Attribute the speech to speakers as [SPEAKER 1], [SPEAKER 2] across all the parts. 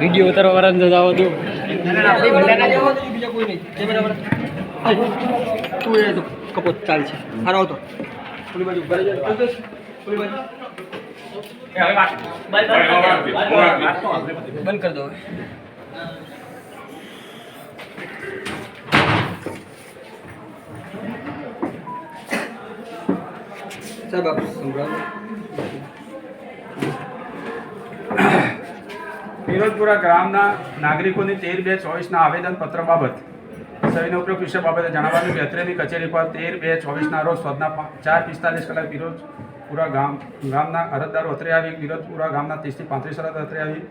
[SPEAKER 1] Video ઉતારવા વાળાને તો જવા તું. એ તો કપોત ચાલશે હારો આવતો. ઓલી બાજુ ઘરે જાય ઓલી બાજુ. બંધ કરી દો. સાહેબ આપ સંભળાવો
[SPEAKER 2] ફિરોજપુરા ગ્રામના નાગરિકોની તેર બે ચોવીસના આવેદનપત્ર બાબત સવિનો ઉપયોગ વિશે બાબતે જણાવવાનું કે અત્રેની કચેરી પર તેર બે ચોવીસના રોજ સોદના ચાર પિસ્તાલીસ કલાક વિરોધપુરા ગામ, ગામના અરજદારો અત્રે આવી, વિરોધપુરા ગામના ત્રીસથી પાંત્રીસ અરજ અત્રે આવી,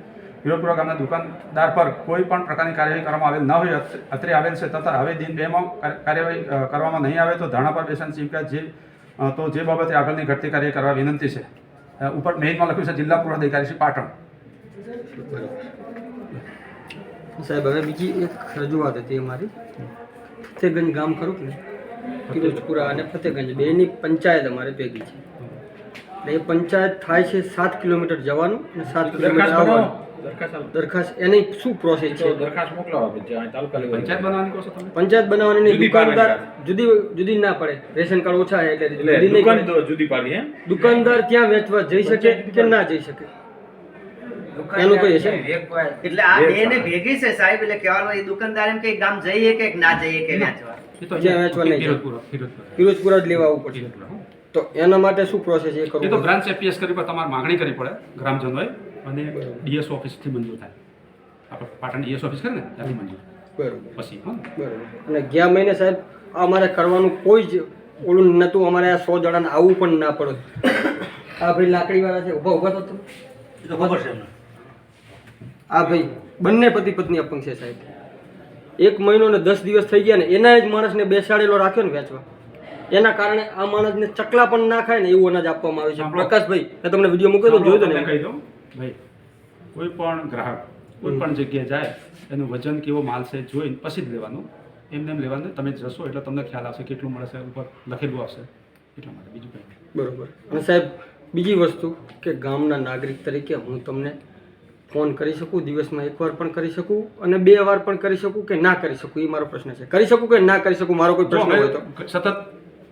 [SPEAKER 2] વિરોધપુરા ગામના દુકાનદાર પર કોઈ પણ પ્રકારની કાર્યવાહી કરવામાં આવેલ ન હોય અત્રે આવેલ છે તથા હવે દિન બેમાં કાર્યવાહી કરવામાં નહીં આવે તો ધરણા પર બેસન ચીમકા જે તો જે બાબતે આગળની ઘટતી કાર્ય કરવા વિનંતી છે. ઉપર મેઇનમાં લખ્યું છે જિલ્લા પૂર્વાધિકારી શ્રી પાટણ.
[SPEAKER 1] સાહેબ હવે બીજી એક રજૂઆત હતી અમારી. ફતેગંજ ગામ ખરું ને કિરોજપુરા અને ફતેગંજ. બેની પંચાયત અમારે ભેગી છે. એટલે એ પંચાયત થાય છે સાત કિલોમીટર જવાનું અને સાત કિલોમીટર આવવાનું. દરખાસ્ત એની શું પ્રોસેસ છે?
[SPEAKER 3] દરખાસ્ત મોકલાવો પછી તાલુકા
[SPEAKER 2] પંચાયત બનાવવાની કહો છો તમે.
[SPEAKER 1] પંચાયત બનાવવાની દુકાનદાર જુદી જુદી ના પડે. રેશન કાર્ડ ઓછા છે એટલે જુદી નહીં
[SPEAKER 3] દુકાન જુદી પાડી એમ?
[SPEAKER 1] દુકાનદાર ત્યાં વેચવા જઈ શકે કે ના જઈ શકે? એનું કઈ છે
[SPEAKER 4] એટલે આ બે ને ભેગી છે સાહેબ એટલે કહેવાનું એ દુકાનદાર એમ કે ગામ જઈએ કે ના જઈએ કે વેચવા
[SPEAKER 1] નહીં
[SPEAKER 2] ફિરોજપુરા
[SPEAKER 1] જ લેવા આવવું પડશે. તો એના માટે શું પ્રોસેસ એ
[SPEAKER 2] એ તો બ્રાન્ચ એપીએસ કરી પર તમારે માંગણી કરવી પડે ગ્રામજનોએ અને ડીએસ ઓફિસથી મંજૂર થાય. આપણે પાટણ ડીએસ ઓફિસ કરે ને ત્યાંથી મંજૂર
[SPEAKER 1] બરોબર.
[SPEAKER 2] પછી
[SPEAKER 1] બરોબર. અને ગયા મહિને સાહેબ અમારે કરવાનું કોઈ જ ઓલું નહોતું અમારે આ સો જણાને આવવું પણ ના પડે. આ ભાઈ લાકડીવાળા છે ઊભા ઊભા તો
[SPEAKER 4] તો ખબર છે એમને.
[SPEAKER 1] આ ભાઈ બંને પતિ પત્ની અપંગ છે સાહેબ. એક મહિનો ને દસ દિવસ થઈ ગયા ને એના જ માણસને બેસાડેલો રાખ્યો ને વેચવા. એના કારણે આ માણસને ચકલા પણ ના ખાય ને એવું અનાજ આપવામાં આવે છે. પ્રકાશભાઈ મેં તમને વીડિયો મૂક્યો તો જોયું ને
[SPEAKER 2] કહી દઉં. ભાઈ કોઈ પણ ગ્રાહક કોઈ પણ જગ્યાએ જાય એનું વજન કેવો માલ છે જોઈને પછી જ લેવાનું. એમને એમ લેવાનું તમે જશો એટલે તમને ખ્યાલ આવશે કેટલું મળશે ઉપર લખેલું આવશે. એટલા માટે બીજું કંઈ
[SPEAKER 1] બરોબર. અને સાહેબ બીજી વસ્તુ કે ગામના નાગરિક તરીકે હું તમને ફોન કરી શકું દિવસમાં એકવાર પણ કરી શકું અને બે વાર પણ કરી શકું કે ના કરી શકું એ મારો પ્રશ્ન છે. કરી શકું કે ના કરી શકું મારો કોઈ પ્રશ્ન હોય તો.
[SPEAKER 2] સતત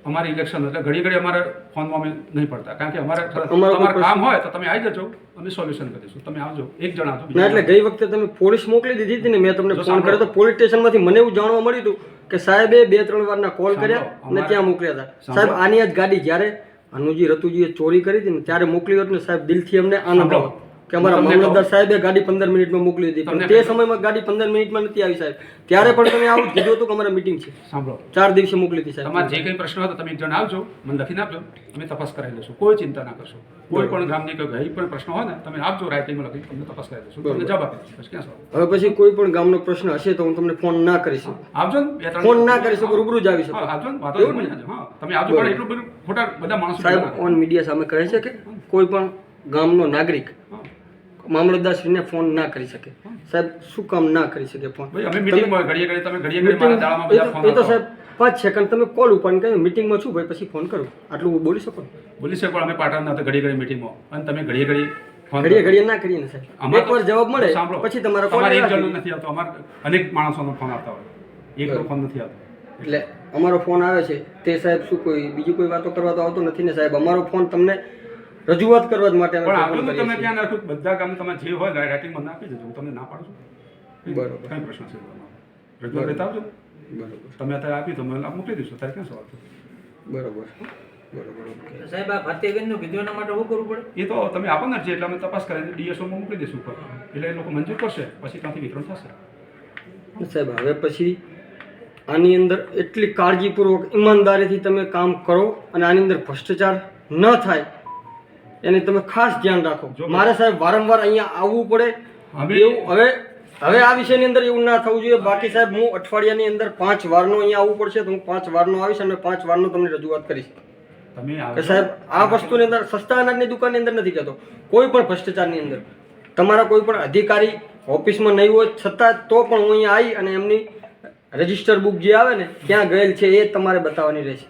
[SPEAKER 2] અમારી ઇલેક્શન એટલે ઘડી ઘડી અમારે ફોનમાં અમે નહીં પડતા કારણ કે અમારે
[SPEAKER 1] અમારું
[SPEAKER 2] કામ હોય તો તમે આવી જજો અમે સોલ્યુશન કરીશું તમે આવજો એક જણ આવજો
[SPEAKER 1] ના એટલે ગઈ વખતે તમે પોલીસ મોકલી દીધી હતી ને મેં તમને ફોન કર્યો તો પોલીસ સ્ટેશનમાંથી મને એવું જાણવા મળ્યું હતું કે સાહેબે બે ત્રણ વારના કોલ કર્યા અને ત્યાં મોકલ્યા હતા. સાહેબ આની જ ગાડી જ્યારે અનુજી રતુજીએ ચોરી કરી હતી ને ત્યારે મોકલી હોત ને સાહેબ દિલથી અમને આનંદ. આવત કે અમારા મામલતદાર સાહેબે ગાડી પંદર મિનિટમાં મોકલી હતી પણ તે સમયમાં ગાડી પંદર મિનિટમાં નથી આવી સાહેબ. ત્યારે પણ તમે આવું કીધું હતું કે અમારે મિટિંગ છે.
[SPEAKER 2] સાંભળો.
[SPEAKER 1] ચાર દિવસે મોકલી હતી
[SPEAKER 2] તમારે જે કંઈ પ્રશ્ન હતો તમે જણાવજો મને લખીને આપજો અમે તપાસ કરાવી લઈશું. કોઈ ચિંતા ના કરશો. કોઈ પણ ગામની કોઈ પણ પ્રશ્ન હોય ને તમે આપજો રાઇટિંગમાં લખી તમને તપાસ કરાવી દઈશું તમને જવાબ આપી દઈશું. ક્યાં
[SPEAKER 1] હવે પછી કોઈ પણ ગામનો પ્રશ્ન હશે તો હું તમને ફોન ના કરી શકું.
[SPEAKER 2] આવજો ને
[SPEAKER 1] ફોન ના કરી શકું રૂબરૂ જ આવી
[SPEAKER 2] હા,
[SPEAKER 1] શકું
[SPEAKER 2] આવજો ને વાતો. હા તમે આવજો પણ એટલું બધું ખોટા બધા માણસો
[SPEAKER 1] સાહેબ. ઓન મીડિયા સામે કહે છે કે કોઈ પણ ગામનો નાગરિક. મામલતદારશ્રીને ફોન ના કરી શકે. સાહેબ શું કામ ના કરી શકે ફોન? એ તો સાહેબ પાંચ સેકન્ડ તમે કોલ ઉપાડીને કહ્યું મિટિંગમાં છું ભાઈ પછી ફોન કરું. આટલું બોલી શકો.
[SPEAKER 2] બોલી શકો અમે પાટણ ના ઘડી ઘડી મીટિંગમાં અને તમે ઘડી ઘડી
[SPEAKER 1] ઘડીએ ઘડીએ ના કરીએ ને સાહેબ. એકવાર જવાબ મળે પછી તમારો કોલ.
[SPEAKER 2] નથી આવતો. અમારે અનેક માણસોનો ફોન આવતા હોય. એક ફોન નથી આવતો.
[SPEAKER 1] એટલે અમારો ફોન આવે છે. તે સાહેબ શું કોઈ બીજી કોઈ વાતો કરવા તો આવતો નથી ને સાહેબ? અમારો ફોન તમને રજૂઆત કરવા જ માટે
[SPEAKER 2] પણ આગળ
[SPEAKER 1] કરીએ
[SPEAKER 2] તમે
[SPEAKER 1] ત્યાં
[SPEAKER 2] ક્યાં નાખ્યું બધા ગામ તમે જે હોય રાઇટિંગમાં આપી દેજો હું તમને ના પાડું છું.
[SPEAKER 1] બરોબર.
[SPEAKER 2] કઈ પ્રશ્ન છે રજૂઆત લેતા આવજો
[SPEAKER 1] બરોબર.
[SPEAKER 2] તમે અત્યારે આપી તો મને મોકલી દઈશું. અત્યારે ક્યાં સવાલ છે?
[SPEAKER 1] બરોબર.
[SPEAKER 5] તો સાહેબ આ ફતેગંજનું કીધું એના માટે શું કરવું પડે?
[SPEAKER 2] એ તો તમે આપો ને અરજી એટલે અમે તપાસ કરીને ડીએસઓમાં મોકલી દઈશું ઉપર. એટલે એ લોકો મંજૂર કરશે પછી ત્યાંથી વિતરણ થશે.
[SPEAKER 1] સાહેબ હવે પછી આની અંદર એટલી કાળજીપૂર્વક ઈમાનદારીથી તમે કામ કરો અને આની અંદર ભ્રષ્ટાચાર ન થાય એની તમે ખાસ ધ્યાન રાખો. મારે સાહેબ વારંવાર અહીંયા આવવું પડે. એવું હવે હવે આ વિષયની અંદર એવું ના થવું જોઈએ. બાકી સાહેબ હું અઠવાડિયાની અંદર પાંચ વારનો અહીંયા આવવું પડશે તો હું પાંચ વારનો આવીશ અને પાંચ વારનો તમને રજૂઆત કરીશ.
[SPEAKER 2] તમે
[SPEAKER 1] કે સાહેબ આ વસ્તુની અંદર સસ્તા અનાજની દુકાનની અંદર નથી કહેતો કોઈ પણ ભ્રષ્ટાચારની અંદર. તમારા કોઈ પણ અધિકારી ઓફિસમાં નહીં હોય છતાં તો પણ હું અહીંયા આવી અને એમની રજિસ્ટર બુક જે આવે ને ક્યાં ગયેલ છે એ તમારે બતાવવાની રહેશે.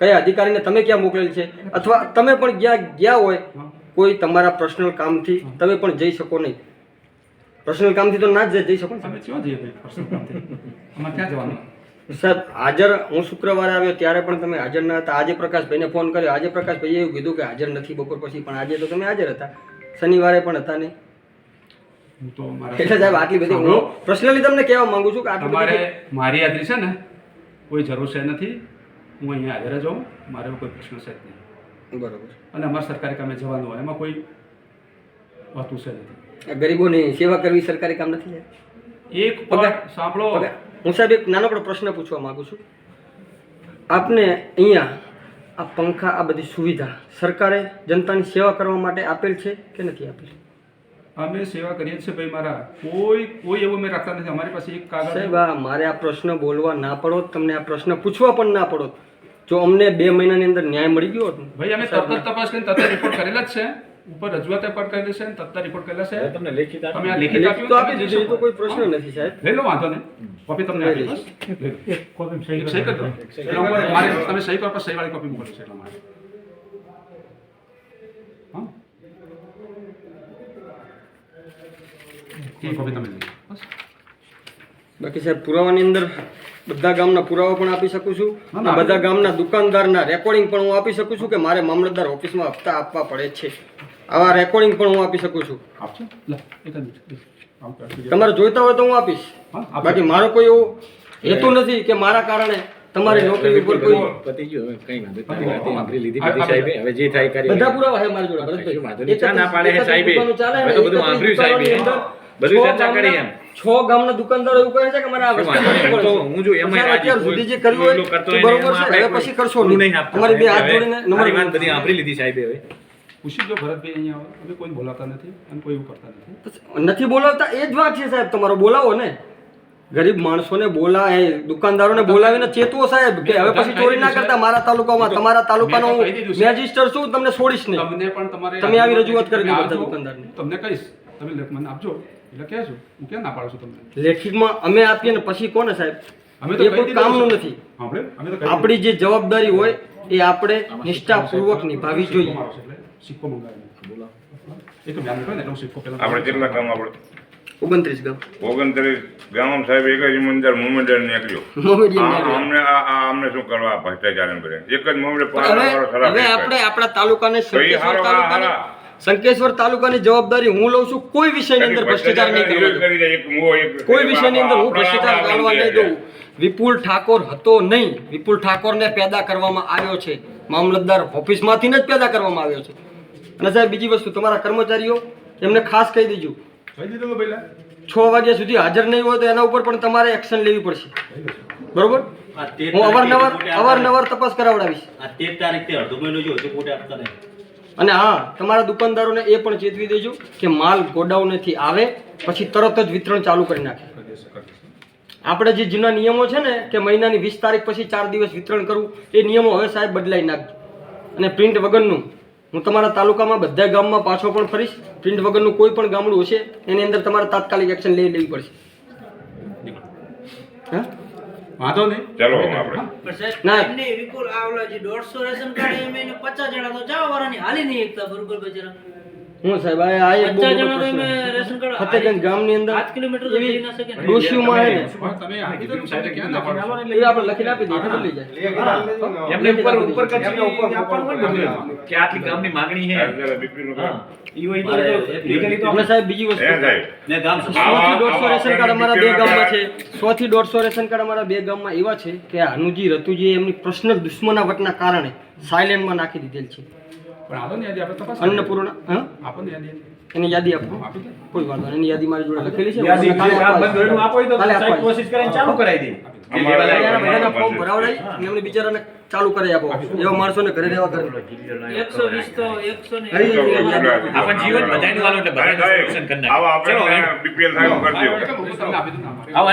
[SPEAKER 1] કયા અધિકારીને તમે ક્યાં મોકલેલ છે? અથવા તમે પણ જ્યાં ગયા હોય કોઈ તમારા પર્સનલ કામથી તમે પણ જઈ શકો નહીં. પર્સનલ કામથી તો ના જ જઈ શકો સાહેબ. હાજર હું શુક્રવારે આવ્યો ત્યારે પણ તમે હાજર ન હતા. આજે પ્રકાશભાઈને ફોન કર્યો. આજે પ્રકાશભાઈએ એવું કીધું કે હાજર નથી બપોર પછી પણ આજે તો તમે હાજર હતા. શનિવારે પણ હતા નહીં. એટલે સાહેબ આટલી બધી હું પર્સનલી તમને કહેવા માંગુ છું કે આટલી
[SPEAKER 2] મારી હાજરી છે ને કોઈ જરૂર છે નથી. હું અહીંયા હાજર જ હોઉં મારે કોઈ પ્રશ્ન છે જ નહીં.
[SPEAKER 1] બરોબર.
[SPEAKER 2] અને અમારે સરકારી કામે જવાનું હોય એમાં કોઈ વાતું છે નથી.
[SPEAKER 1] આ ગરીબોની સેવા કરવી સરકારી કામ નથી
[SPEAKER 2] એક
[SPEAKER 1] પગાર.
[SPEAKER 2] સાંભળો.
[SPEAKER 1] હું સાહેબ એક નાનકડો પ્રશ્ન પૂછવા માંગુ છું. આપને અહીંયા આ પંખા આ બધી સુવિધા સરકારે જનતાની સેવા કરવા માટે આપેલ છે કે નથી આપેલ?
[SPEAKER 2] અમે સેવા કરીએ છીએ ભાઈ મારા. કોઈ કોઈ એવું મેં રાખતા નથી. અમારી પાસે એક કાગળ
[SPEAKER 1] સાહેબ મારે આ પ્રશ્ન બોલવા ના પડો તમને આ પ્રશ્ન પૂછવા પણ ના પડો જો અમને બે મહિનાની અંદર ન્યાય મળી ગયો હોત ને,
[SPEAKER 2] ભાઈ અમે તરત જ તપાસ કરીને તરત રિપોર્ટ કરેલા જ છે. ઉપર રજૂઆત પણ કરેલી છે અને તરત રિપોર્ટ કરેલા છે.
[SPEAKER 3] હવે તમને લેખિત આપી
[SPEAKER 2] તમે આ લેખિત
[SPEAKER 1] લેખિત તો આપી
[SPEAKER 2] આપ્યું
[SPEAKER 1] દીધું એ તો કોઈ પ્રશ્ન નથી સાહેબ.
[SPEAKER 2] લઈ લો વાંધો નહીં. કોપી તમને આપી બસ લઈ લો. એક સહી કરી. દો એટલે ઉપર મારે તમે સહી કરો પછી સહી વાળી કોપી મોકલો છે એટલા માટે. હા? એ કોપી તમે લઈ લો. બસ.
[SPEAKER 1] બાકી સાહેબ પુરાવાની અંદર બધા ગામના પુરાવા પણ આપી શકું છું. બધા ગામના દુકાનદારના રેકોર્ડિંગ પણ હું આપી શકું છું કે મારે મામલતદાર ઓફિસમાં હપ્તા આપવા પડે છે. આવા રેકોર્ડિંગ પણ હું આપી શકું છું. તમારે જોઈતા હોય તો હું આપીશ. બાકી મારો કોઈ એવો હેતુ નથી કે મારા કારણે તમારી નોકરી ઉપર કોઈ
[SPEAKER 3] પતી ગયો કઈ વાંધો વાતે લીધી બધી સાહેબે. હવે જે થાય કરી
[SPEAKER 1] બધા પુરાવા છે મારી જોડે ભરતભાઈ.
[SPEAKER 3] ના પાડે છે સાહેબે. હવે તો બધું સાંભળ્યું સાહેબે. બધું ચર્ચા કરી એમ.
[SPEAKER 1] છ ગામના દુકાનદારો એવું કહે છે કે મારે આ
[SPEAKER 3] તો હું જો રાજી.
[SPEAKER 1] અત્યાર સુધી જે કર્યું હોય
[SPEAKER 3] હોય
[SPEAKER 1] બરોબર છે હવે પછી કરશો નહીં
[SPEAKER 3] આપતા.
[SPEAKER 1] અમારી બે હાથ જોડીને
[SPEAKER 3] નંબર વાત બધી સાંભળી લીધી સાહેબ હવે
[SPEAKER 2] પૂછી જો ભરતભાઈ અહીંયા આવે અમે કોઈ બોલાતા નથી અને કોઈ એવું કરતા નથી
[SPEAKER 1] નથી બોલાવતા એ જ વાત છે સાહેબ તમારો બોલાવો ને ગરીબ માણસોને બોલાય દુકાનદારોને બોલાવીને ચેતવો સાહેબ કે હવે પછી ચોરી ના કરતા મારા તાલુકામાં તમારા તાલુકાનો
[SPEAKER 2] હું તો.
[SPEAKER 1] મેજિસ્ટર છું તમને છોડીશ નહીં
[SPEAKER 2] તમને પણ તમારે
[SPEAKER 1] તમે આવી રજૂઆત કરી દો દુકાનદારને.
[SPEAKER 2] તમને કહીશ તમે મને આપજો એટલે કહેજો હું કેમ ના પાડું છું તમને?
[SPEAKER 1] લેખિતમાં અમે આપીએ ને પછી કોને સાહેબ?
[SPEAKER 2] અમે તો
[SPEAKER 1] કોઈ કામનું નથી.
[SPEAKER 2] સાંભળે? અમે તો
[SPEAKER 1] આપણી જે જવાબદારી હોય એ આપણે નિષ્ઠાપૂર્વક
[SPEAKER 2] નિભાવી
[SPEAKER 1] જોઈએ.
[SPEAKER 2] સિક્કો મંગાવેલો એક ધ્યાન રાખો ને એટલે સિક્કો પહેલા
[SPEAKER 6] આપણે કેટલા કામ આપણે
[SPEAKER 1] ઓગણત્રીસ ગામ.
[SPEAKER 6] ઓગણત્રીસ ગામ સાહેબ એક જ નીકળ્યો. અમને આ આ અમને શું કરવા ભ્રષ્ટાચાર એક જ
[SPEAKER 1] હવે. આપણે આપણા તાલુકાને શંકેશ્વર તાલુકાની જવાબદારી હું લઉં છું. કોઈ વિષયની અંદર ભ્રષ્ટાચાર નહીં
[SPEAKER 6] ભ્રષ્ટાચાર
[SPEAKER 1] કરવા
[SPEAKER 6] કરી દે, એક મોહ, એક-
[SPEAKER 1] કોઈ વિષયની અંદર હું ભ્રષ્ટાચાર
[SPEAKER 6] આપણા
[SPEAKER 1] નહીં દઉં. વિપુલ ઠાકોર હતો નહીં. વિપુલ ઠાકોરને પેદા કરવામાં આવ્યો છે. મામલતદાર ઓફિસમાંથી જ પેદા કરવામાં આવ્યો છે. અને સાહેબ બીજી વસ્તુ તમારા કર્મચારીઓ એમને ખાસ કહી દેજો.
[SPEAKER 2] દીધું
[SPEAKER 1] છ વાગ્યા સુધી હાજર નહીં હોય તો એના ઉપર પણ તમારે એક્શન લેવી પડશે. બરોબર? હું અવારનવાર અવારનવાર તપાસ કરાવડાવીશ.
[SPEAKER 7] આ તેર તારીખથી અડધો મહિનો જો આપતા નહીં.
[SPEAKER 1] અને હા તમારા દુકાનદારોને એ પણ ચેતવી દેજો કે માલ ગોડાઉનેથી આવે પછી તરત જ વિતરણ ચાલુ કરી નાખે. આપણે જે જૂના નિયમો છે ને કે મહિનાની વીસ તારીખ પછી ચાર દિવસ વિતરણ કરવું એ નિયમો હવે સાહેબ બદલાઈ નાખજો. અને પ્રિન્ટ વગરનું હું તમારા તાલુકામાં બધા ગામમાં પાછો પણ ફરીશ પ્રિન્ટ વગરનું કોઈ પણ ગામડું હશે એની અંદર તમારે તાત્કાલિક એક્શન લઈ લેવી પડશે. હા?
[SPEAKER 2] વાંધો નહીં.
[SPEAKER 6] ચાલો આપણે.
[SPEAKER 1] ના.
[SPEAKER 5] એમને વિપુલ આવલા જે 150 રેશન કાર્ડ એમ એને 50 જણા તો ચાવા વાળાની હાલી નહીં એકતા બરોબર બચારા
[SPEAKER 1] હું સાહેબ આ આ એક બહુ મોટો પ્રશ્ન છે.
[SPEAKER 5] રેશન કાર્ડ
[SPEAKER 1] ફતેગંજ ગામની અંદર
[SPEAKER 5] 5 કિલોમીટર જઈ ના શકે ને.
[SPEAKER 1] ડોશીઓમાં હે
[SPEAKER 2] તમે આપી દો સાહેબ ક્યાં ના પાડો
[SPEAKER 1] એ આપણે લખીને આપી દઈએ ખબર લઈ જાય
[SPEAKER 3] એમને ઉપર ઉપર કચરી આપવાનું હોય ને બધું. કે આટલી ગામની માંગણી
[SPEAKER 6] કામ.
[SPEAKER 3] ઈ હોય તો લીગલી તો
[SPEAKER 1] આપણે સાહેબ બીજી વસ્તુ
[SPEAKER 7] ને ગામ
[SPEAKER 1] સો થી દોઢસો
[SPEAKER 6] આવા
[SPEAKER 1] રેશન કાર્ડ અમારા બે ગામમાં છે. સો થી દોઢસો રેશન કાર્ડ અમારા બે ગામમાં એવા છે કે હનુજી રતુજી એમની પ્રશ્ન દુશ્મનાવટના કારણે સાયલેન્ટમાં નાખી દીધેલ છે.
[SPEAKER 2] પણ આલો ને યાદી આપણે તપાસ કરીએ.
[SPEAKER 1] અન્નપૂર્ણા હા
[SPEAKER 2] આપો ને યાદી
[SPEAKER 1] એની યાદી આપો. કોઈ વાંધો નહીં એની યાદી મારી જોડે લખેલી છે.
[SPEAKER 3] યાદી બંધ આપો તો સાહેબ કોશિશ કરીને ચાલુ કરાવી દે. જે
[SPEAKER 6] અમારે-
[SPEAKER 3] લેવા લાગે.
[SPEAKER 1] એના બધાના ફોર્મ ભરાવડાવી અને એમને બિચારાને ચાલુ કરાવી આપો. એવા માણસોને ઘરે રહેવા કરે
[SPEAKER 5] 120 તો 100 ને
[SPEAKER 1] હરી
[SPEAKER 6] તો
[SPEAKER 1] યાદી આપો.
[SPEAKER 3] આપણ જીવન બધાયનું વાલો એટલે
[SPEAKER 6] અરે
[SPEAKER 3] બધાયનું solution કરી
[SPEAKER 6] સાહેબ આવા. આપણે બીપીએલ સાહેબ કરી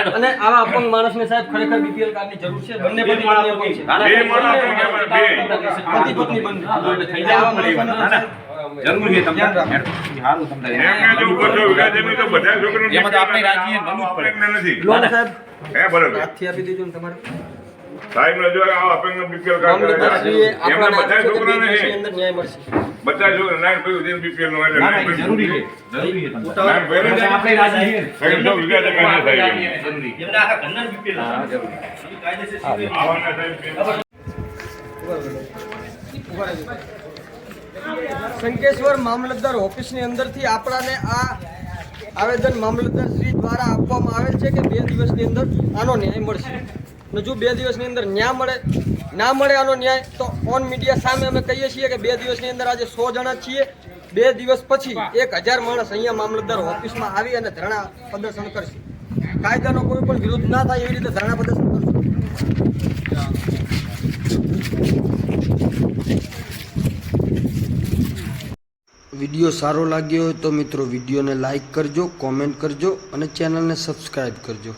[SPEAKER 6] દો.
[SPEAKER 1] અને આવા અપંગ માણસને સાહેબ ખરેખર બીપીએલ કાર્ડની જરૂર છે. બંને પતિ પત્ની છે.
[SPEAKER 6] બે માણસ બે?
[SPEAKER 1] પતિ પત્ની બંને
[SPEAKER 3] થઈ જાય
[SPEAKER 1] માણસોને
[SPEAKER 3] ના, ના. જરૂર છે તમને સારું તમને
[SPEAKER 6] એમને જો બસો વીઘા જમીન તો બધા છોકરાઓને
[SPEAKER 3] એમાં તો આપણે રાજી છીએ, જ પડે.
[SPEAKER 1] લોન સાહેબ
[SPEAKER 6] હે બરોબર.
[SPEAKER 1] હાથથી આપી દીધું ને તમારે.
[SPEAKER 6] સાહેબ રજૂઆત આવો અપંગ બીપીએલ કાર્ડ કરે એમના બધા છોકરાને
[SPEAKER 1] અંદર ન્યાય મળશે.
[SPEAKER 6] બધા છોકરા નાઇન ભાઈ ઉદયન બીપીએલનું એટલે
[SPEAKER 3] જરૂરી છે. જરૂરી છે તમારે.
[SPEAKER 6] ભાઈ
[SPEAKER 3] આપણે રાજી
[SPEAKER 6] છે કાંઈ
[SPEAKER 3] આપણે
[SPEAKER 6] સાહેબ.
[SPEAKER 3] રાજી જરૂરી છે.
[SPEAKER 7] આખા ઘરના જ
[SPEAKER 3] હા, જરૂરી.
[SPEAKER 7] કાયદેસર
[SPEAKER 6] આવવાના સાહેબ
[SPEAKER 1] શંકેશ્વર મામલતદાર ઓફિસની અંદરથી આપણાને આ આવેદન મામલતદાર શ્રી દ્વારા આપવામાં આવેલ છે કે બે દિવસની અંદર આનો ન્યાય મળશે. અને જો બે દિવસની અંદર ન્યાય મળે, ના મળે આનો ન્યાય, તો ઓન મીડિયા સામે અમે કહીએ છીએ કે બે દિવસની અંદર આજે સો જણા છીએ. બે દિવસ પછી એક હજાર માણસ અહીંયા મામલતદાર ઓફિસમાં આવી અને ધરણા પ્રદર્શન કરશે. કાયદાનો કોઈ પણ વિરોધ ના થાય એવી રીતે ધરણા પ્રદર્શન કરશે. વીડિયો સારો લાગ્યો હોય તો મિત્રો વિડીયોને લાઈક કરજો, કોમેન્ટ કરજો અને ચેનલને સબસ્ક્રાઈબ કરજો.